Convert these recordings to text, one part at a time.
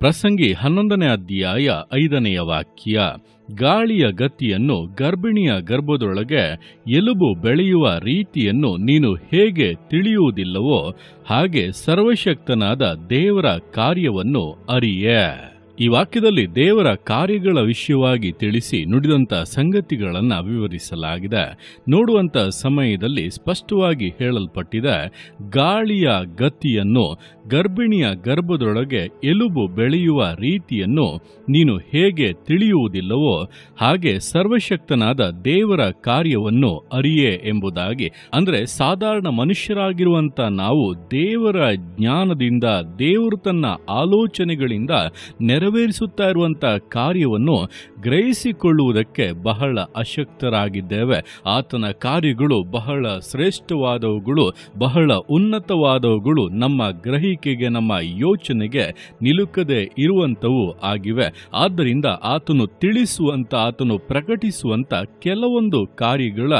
ಪ್ರಸಂಗಿ ಹನ್ನೊಂದನೇ ಅಧ್ಯಾಯ ಐದನೆಯ ವಾಕ್ಯ, ಗಾಳಿಯ ಗತಿಯನ್ನು ಗರ್ಭಿಣಿಯ ಗರ್ಭದೊಳಗೆ ಎಲುಬು ಬೆಳೆಯುವ ರೀತಿಯನ್ನು ನೀನು ಹೇಗೆ ತಿಳಿಯುವುದಿಲ್ಲವೋ ಹಾಗೆ ಸರ್ವಶಕ್ತನಾದ ದೇವರ ಕಾರ್ಯವನ್ನು ಅರಿಯೆ. ಈ ವಾಕ್ಯದಲ್ಲಿ ದೇವರ ಕಾರ್ಯಗಳ ವಿಷಯವಾಗಿ ತಿಳಿಸಿ ನುಡಿದಂತ ಸಂಗತಿಗಳನ್ನು ವಿವರಿಸಲಾಗಿದೆ. ನೋಡುವಂಥ ಸಮಯದಲ್ಲಿ ಸ್ಪಷ್ಟವಾಗಿ ಹೇಳಲ್ಪಟ್ಟಿದೆ ಗಾಳಿಯ ಗತಿಯನ್ನು, ಗರ್ಭಿಣಿಯ ಗರ್ಭದೊಳಗೆ ಎಲುಬು ಬೆಳೆಯುವ ರೀತಿಯನ್ನು ನೀನು ಹೇಗೆ ತಿಳಿಯುವುದಿಲ್ಲವೋ ಹಾಗೆ ಸರ್ವಶಕ್ತನಾದ ದೇವರ ಕಾರ್ಯವನ್ನು ಅರಿಯೇ ಎಂಬುದಾಗಿ. ಅಂದರೆ ಸಾಧಾರಣ ಮನುಷ್ಯರಾಗಿರುವಂಥ ನಾವು ದೇವರ ಜ್ಞಾನದಿಂದ ದೇವರು ತನ್ನ ಆಲೋಚನೆಗಳಿಂದ ನೆರವೇರಿಸುತ್ತಾ ಇರುವಂಥ ಕಾರ್ಯವನ್ನು ಗ್ರಹಿಸಿಕೊಳ್ಳುವುದಕ್ಕೆ ಬಹಳ ಅಶಕ್ತರಾಗಿದ್ದೇವೆ. ಆತನ ಕಾರ್ಯಗಳು ಬಹಳ ಶ್ರೇಷ್ಠವಾದವುಗಳು, ಬಹಳ ಉನ್ನತವಾದವುಗಳು ನಮ್ಮ ಗ್ರಹಿಕೆಗೆ, ನಮ್ಮ ಯೋಚನೆಗೆ ನಿಲುಕದೆ ಇರುವಂಥವು ಆಗಿವೆ. ಆದ್ದರಿಂದ ಆತನು ತಿಳಿಸುವಂತ, ಆತನು ಪ್ರಕಟಿಸುವಂತ ಕೆಲವೊಂದು ಕಾರ್ಯಗಳ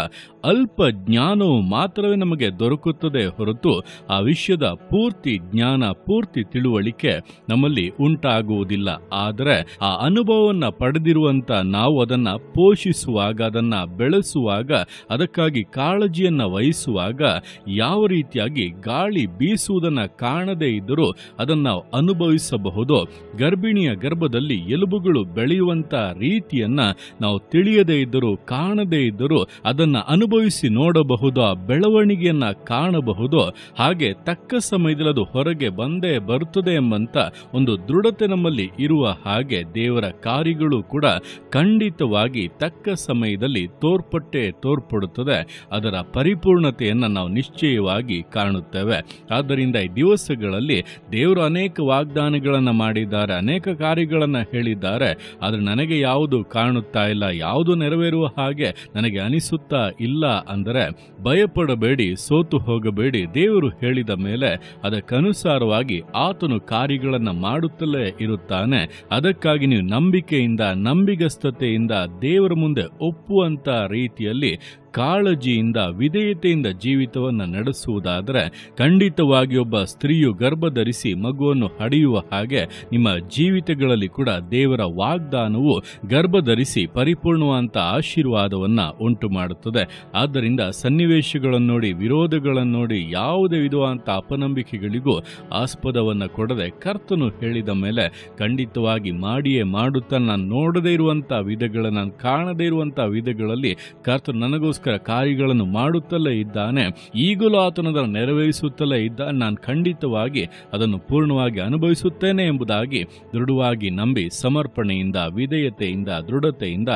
ಅಲ್ಪ ಜ್ಞಾನವು ಮಾತ್ರವೇ ನಮಗೆ ದೊರಕುತ್ತದೆ ಹೊರತು ಆ ವಿಷಯದ ಪೂರ್ತಿ ಜ್ಞಾನ, ಪೂರ್ತಿ ತಿಳುವಳಿಕೆ ನಮ್ಮಲ್ಲಿ ಉಂಟಾಗುವುದಿಲ್ಲ. ಆದರೆ ಆ ಅನುಭವವನ್ನು ಪಡೆದಿರುವಂತ ನಾವು ಅದನ್ನ ಪೋಷಿಸುವಾಗ, ಅದನ್ನ ಬೆಳೆಸುವಾಗ, ಅದಕ್ಕಾಗಿ ಕಾಳಜಿಯನ್ನ ವಹಿಸುವಾಗ ಯಾವ ರೀತಿಯಾಗಿ ಗಾಳಿ ಬೀಸುವುದನ್ನ ಕಾಣದೇ ಇದ್ದರೂ ಅದನ್ನ ಅನುಭವಿಸಬಹುದು, ಗರ್ಭಿಣಿಯ ಗರ್ಭದಲ್ಲಿ ಎಲುಬುಗಳು ಬೆಳೆಯುವಂತ ರೀತಿಯನ್ನ ನಾವು ತಿಳಿಯದೇ ಇದ್ದರೂ, ಕಾಣದೇ ಇದ್ದರೂ ಅದನ್ನ ಅನುಭವಿಸಿ ನೋಡಬಹುದು ಆ ಬೆಳವಣಿಗೆಯನ್ನ ಕಾಣಬಹುದು, ಹಾಗೆ ತಕ್ಕ ಸಮಯದಲ್ಲಿ ಅದು ಹೊರಗೆ ಬಂದೇ ಬರುತ್ತದೆ ಎಂಬಂತ ಒಂದು ದೃಢತೆ ನಮ್ಮಲ್ಲಿ ಇರುವ ಹಾಗೆ ದೇವರ ಕಾರ್ಯಗಳು ಕೂಡ ಖಂಡಿತವಾಗಿ ತಕ್ಕ ಸಮಯದಲ್ಲಿ ತೋರ್ಪಟ್ಟೆ ತೋರ್ಪಡುತ್ತದೆ. ಅದರ ಪರಿಪೂರ್ಣತೆಯನ್ನು ನಾವು ನಿಶ್ಚಯವಾಗಿ ಕಾಣುತ್ತೇವೆ. ಆದ್ದರಿಂದ ಈ ದಿವಸಗಳಲ್ಲಿ ದೇವರು ಅನೇಕ ವಾಗ್ದಾನಗಳನ್ನು ಮಾಡಿದ್ದಾರೆ, ಅನೇಕ ಕಾರ್ಯಗಳನ್ನು ಹೇಳಿದ್ದಾರೆ. ಆದರೆ ನನಗೆ ಯಾವುದು ಕಾಣುತ್ತಾ ಇಲ್ಲ, ಯಾವುದು ನೆರವೇರುವ ಹಾಗೆ ನನಗೆ ಅನಿಸುತ್ತಾ ಇಲ್ಲ ಅಂದರೆ ಭಯಪಡಬೇಡಿ, ಸೋತು ಹೋಗಬೇಡಿ. ದೇವರು ಹೇಳಿದ ಮೇಲೆ ಅದಕ್ಕನುಸಾರವಾಗಿ ಆತನು ಕಾರ್ಯಗಳನ್ನು ಮಾಡುತ್ತಲೇ ಇರುತ್ತಾನೆ. ಅದಕ್ಕಾಗಿ ನೀವು ನಂಬಿಕೆಯಿಂದ, ನಂಬಿಗಸ್ತತೆಯಿಂದ ದೇವರ ಮುಂದೆ ಒಪ್ಪುವಂಥ ರೀತಿಯಲ್ಲಿ ಕಾಳಜಿಯಿಂದ, ವಿಧೇಯತೆಯಿಂದ ಜೀವಿತವನ್ನು ನಡೆಸುವುದಾದರೆ ಖಂಡಿತವಾಗಿ ಒಬ್ಬ ಸ್ತ್ರೀಯು ಗರ್ಭಧರಿಸಿ ಮಗುವನ್ನು ಹಡೆಯುವ ಹಾಗೆ ನಿಮ್ಮ ಜೀವಿತಗಳಲ್ಲಿ ಕೂಡ ದೇವರ ವಾಗ್ದಾನವು ಗರ್ಭಧರಿಸಿ ಪರಿಪೂರ್ಣವಾದಂಥ ಆಶೀರ್ವಾದವನ್ನು ಉಂಟು ಮಾಡುತ್ತದೆ ಆದ್ದರಿಂದ ಸನ್ನಿವೇಶಗಳನ್ನು ನೋಡಿ, ವಿರೋಧಗಳನ್ನು ನೋಡಿ, ಯಾವುದೇ ವಿಧವಾದಂಥ ಅಪನಂಬಿಕೆಗಳಿಗೂ ಆಸ್ಪದವನ್ನು ಕೊಡದೆ ಕರ್ತನು ಹೇಳಿದ ಮೇಲೆ ಖಂಡಿತವಾಗಿ ಮಾಡಿಯೇ ಮಾಡುತ್ತಾ ನಾನು ನೋಡದೇ ಇರುವಂಥ ವಿಧಗಳ ನಾನು ಕಾಣದೇ ಇರುವಂಥ ವಿಧಗಳಲ್ಲಿ ಕರ್ತನು ನನಗೋಸ್ಕರ ಕಾರ್ಯಗಳನ್ನು ಮಾಡುತ್ತಲೇ ಇದ್ದಾನೆ, ಈಗಲೂ ಆತನದನ್ನು ನೆರವೇರಿಸುತ್ತಲೇ ಇದ್ದ ನಾನು ಖಂಡಿತವಾಗಿ ಅದನ್ನು ಪೂರ್ಣವಾಗಿ ಅನುಭವಿಸುತ್ತೇನೆ ಎಂಬುದಾಗಿ ದೃಢವಾಗಿ ನಂಬಿ ಸಮರ್ಪಣೆಯಿಂದ, ವಿಧೇಯತೆಯಿಂದ, ದೃಢತೆಯಿಂದ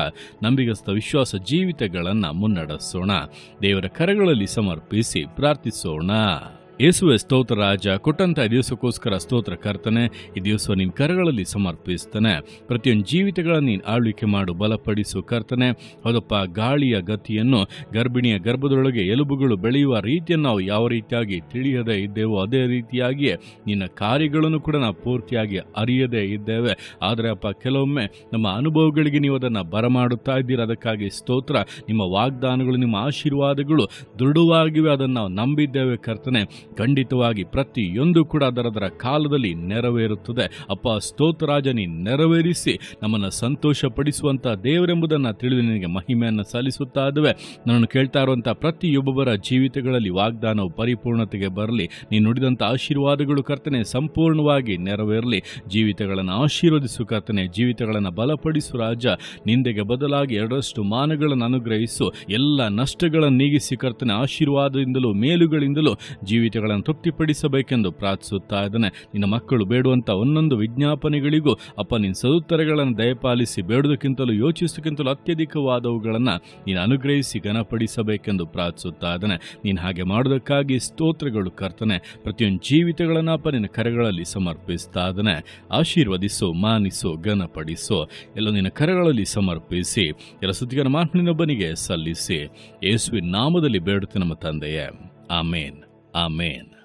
ನಂಬಿಗಸ್ತ ವಿಶ್ವಾಸ ಜೀವಿತಗಳನ್ನು ಮುನ್ನಡೆಸೋಣ. ದೇವರ ಕರೆಗಳಲ್ಲಿ ಸಮರ್ಪಿಸಿ ಪ್ರಾರ್ಥಿಸೋಣ. ಯೇಸುವೆ ಸ್ತೋತ್ರ ರಾಜ, ಕೊಟ್ಟಂತ ಈ ದಿವಸಕ್ಕೋಸ್ಕರ ಸ್ತೋತ್ರ ಕರ್ತನೆ, ಈ ದಿವಸ ನಿನ್ನ ಕರಗಳಲ್ಲಿ ಸಮರ್ಪಿಸ್ತಾನೆ. ಪ್ರತಿಯೊಂದು ಜೀವಿತಗಳನ್ನು ನೀನು ಆಳ್ವಿಕೆ ಮಾಡು, ಬಲಪಡಿಸು ಕರ್ತನೆ. ಹೌದಪ್ಪ, ಗಾಳಿಯ ಗತಿಯನ್ನು, ಗರ್ಭಿಣಿಯ ಗರ್ಭದೊಳಗೆ ಎಲುಬುಗಳು ಬೆಳೆಯುವ ರೀತಿಯನ್ನು ನಾವು ಯಾವ ರೀತಿಯಾಗಿ ತಿಳಿಯದೇ ಇದ್ದೇವೋ ಅದೇ ರೀತಿಯಾಗಿಯೇ ನಿನ್ನ ಕಾರ್ಯಗಳನ್ನು ಕೂಡ ನಾವು ಪೂರ್ತಿಯಾಗಿ ಅರಿಯದೇ ಇದ್ದೇವೆ. ಆದರೆ ಅಪ್ಪ, ಕೆಲವೊಮ್ಮೆ ನಮ್ಮ ಅನುಭವಗಳಿಗೆ ನೀವು ಅದನ್ನು ಬರಮಾಡುತ್ತಾ ಇದ್ದೀರ. ಅದಕ್ಕಾಗಿ ಸ್ತೋತ್ರ, ನಿಮ್ಮ ವಾಗ್ದಾನಗಳು, ನಿಮ್ಮ ಆಶೀರ್ವಾದಗಳು ದೃಢವಾಗಿವೆ. ಅದನ್ನು ನಾವು ನಂಬಿದ್ದೇವೆ ಕರ್ತನೆ. ಖಂಡಿತವಾಗಿ ಪ್ರತಿಯೊಂದು ಕೂಡ ಅದರದರ ಕಾಲದಲ್ಲಿ ನೆರವೇರುತ್ತದೆ. ಅಪ್ಪ ಸ್ತೋತ್ರರಾಜನಿ ನೆರವೇರಿಸಿ ನಮ್ಮನ್ನು ಸಂತೋಷಪಡಿಸುವಂಥ ದೇವರೆಂಬುದನ್ನು ತಿಳಿದು ನಿನಗೆ ಮಹಿಮೆಯನ್ನು ಸಲ್ಲಿಸುತ್ತಾ ಇದ್ದೇವೆ. ನನ್ನನ್ನು ಕೇಳ್ತಾ ಇರುವಂಥ ಪ್ರತಿಯೊಬ್ಬೊಬ್ಬರ ಜೀವಿತಗಳಲ್ಲಿ ವಾಗ್ದಾನವು ಪರಿಪೂರ್ಣತೆಗೆ ಬರಲಿ. ನೀನು ನುಡಿದಂಥ ಆಶೀರ್ವಾದಗಳು ಕರ್ತನೆ, ಸಂಪೂರ್ಣವಾಗಿ ನೆರವೇರಲಿ. ಜೀವಿತಗಳನ್ನು ಆಶೀರ್ವದಿಸು ಕರ್ತನೆ, ಜೀವಿತಗಳನ್ನು ಬಲಪಡಿಸು ರಾಜ. ನಿಂದೆಗೆ ಬದಲಾಗಿ ಎರಡರಷ್ಟು ಮಾನಗಳನ್ನು ಅನುಗ್ರಹಿಸು. ಎಲ್ಲ ನಷ್ಟಗಳನ್ನು ನೀಗಿಸಿ ಕರ್ತನೆ, ಆಶೀರ್ವಾದದಿಂದಲೂ, ಮೇಲುಗಳಿಂದಲೂ ಜೀವಿತಗಳನ್ನು ತೃಪ್ತಿಪಡಿಸಬೇಕೆಂದು ಪ್ರಾರ್ಥಿಸುತ್ತಾ ಇದ್ದಾನೆ. ನಿನ್ನ ಮಕ್ಕಳು ಬೇಡುವಂಥ ಒಂದೊಂದು ವಿಜ್ಞಾಪನೆಗಳಿಗೂ ಅಪ್ಪ ನಿನ್ನ ಸದುತ್ತರಗಳನ್ನು ದಯಪಾಲಿಸಿ ಬೇಡುವುದಕ್ಕಿಂತಲೂ ಯೋಚಿಸುವುದಕ್ಕಿಂತಲೂ ಅತ್ಯಧಿಕವಾದವುಗಳನ್ನು ನೀನು ಅನುಗ್ರಹಿಸಿ ಘನಪಡಿಸಬೇಕೆಂದು ಪ್ರಾರ್ಥಿಸುತ್ತಾ ಇದ್ದಾನೆ. ನೀನು ಹಾಗೆ ಮಾಡೋದಕ್ಕಾಗಿ ಸ್ತೋತ್ರಗಳು ಕರ್ತನೆ. ಪ್ರತಿಯೊಂದು ಜೀವಿತಗಳನ್ನು ಅಪ್ಪ ನಿನ್ನ ಕರೆಗಳಲ್ಲಿ ಸಮರ್ಪಿಸ್ತಾ ಇದ್ದಾನೆ. ಆಶೀರ್ವದಿಸು, ಮಾನಿಸು, ಘನಪಡಿಸು. ಎಲ್ಲ ನಿನ್ನ ಕರೆಗಳಲ್ಲಿ ಸಮರ್ಪಿಸಿ, ಎಲ್ಲ ಸುದ್ದಿಗಾರ ಮಾತನಿನೊಬ್ಬನಿಗೆ ಸಲ್ಲಿಸಿ. ಯೇಸುವಿನ ನಾಮದಲ್ಲಿ ಬೇಡುತ್ತೆ ನಮ್ಮ ತಂದೆಯೇ. ಆಮೇನ್. Amen.